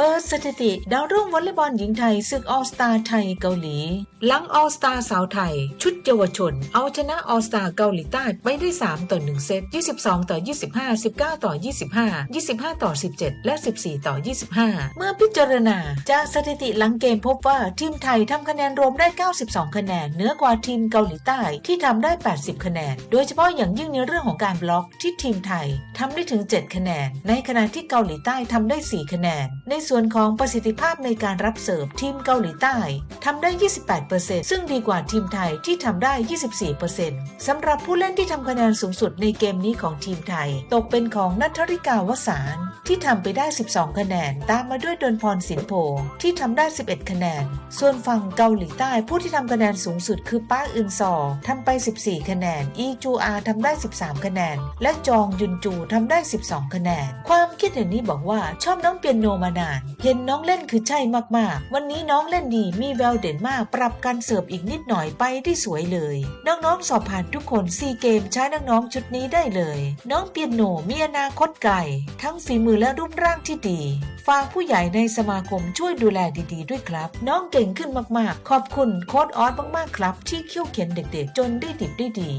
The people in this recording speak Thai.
เปิดสถิติดาวรุ่งวอลเลย์บอลหญิงไทยศึกออสตาไทยเกาหลี หลังออสตาสาวไทย ชุดเยาวชน เอาชนะออสตาเกาหลีใต้ไปได้ 3 ต่อ 1 เซต 22 ต่อ 25 19 ต่อ 25 25 ต่อ 17 และ 14 ต่อ 25 เมื่อพิจารณา จากสถิติหลังเกมพบว่าทีมไทยทำคะแนนรวมได้ 92 คะแนนเหนือกว่าทีมเกาหลีใต้ที่ทำได้ 80 คะแนน โดยเฉพาะอย่างยิ่งในเรื่องของการบล็อกที่ทีมไทยทำได้ถึง 7 คะแนน ในขณะที่เกาหลีใต้ทำได้ 4 คะแนนในส่วนของประสิทธิภาพในการรับเสิร์ฟทีมเกาหลีใต้ทำได้ 28%ซึ่งดีกว่าทีมไทยที่ทำได้ 24%สำหรับผู้เล่นที่ทำคะแนนสูงสุดในเกมนี้ของทีมไทย ตกเป็นของนัทริกาวสารที่ทำไปได้ 12 คะแนน ตามมาด้วยดนพรสินโพที่ทำได้ 11 คะแนน ส่วนฝั่งเกาหลีใต้ผู้ที่ทำคะแนนสูงสุดคือป้าอึนซอทำไป 14 คะแนน อีจูอาทำได้ 13 คะแนน และจองยุนจูทำได้ 12 คะแนน ความคิดเห็นนี้บอกว่าชอบน้องเปียโนมานานเห็นน้องเล่นคือใช่มากๆ วันนี้น้องเล่นดีมีแววเด่นมากปรับการเสิร์ฟอีกนิดหน่อยไปได้สวยเลย น้องๆสอบผ่านทุกคนซีเกมใช้น้องๆชุดนี้ได้เลย น้องเปียโนมีอนาคตไกลทั้งฝีมือและรูปร่างที่ดีฝากผู้ใหญ่ในสมาคมช่วยดูแลดีๆด้วยครับ น้องเก่งขึ้นมากๆ ขอบคุณโค้ดออสมากๆครับ ที่เขี่ยวเข็นเด็กๆ จนได้ดิบได้ดี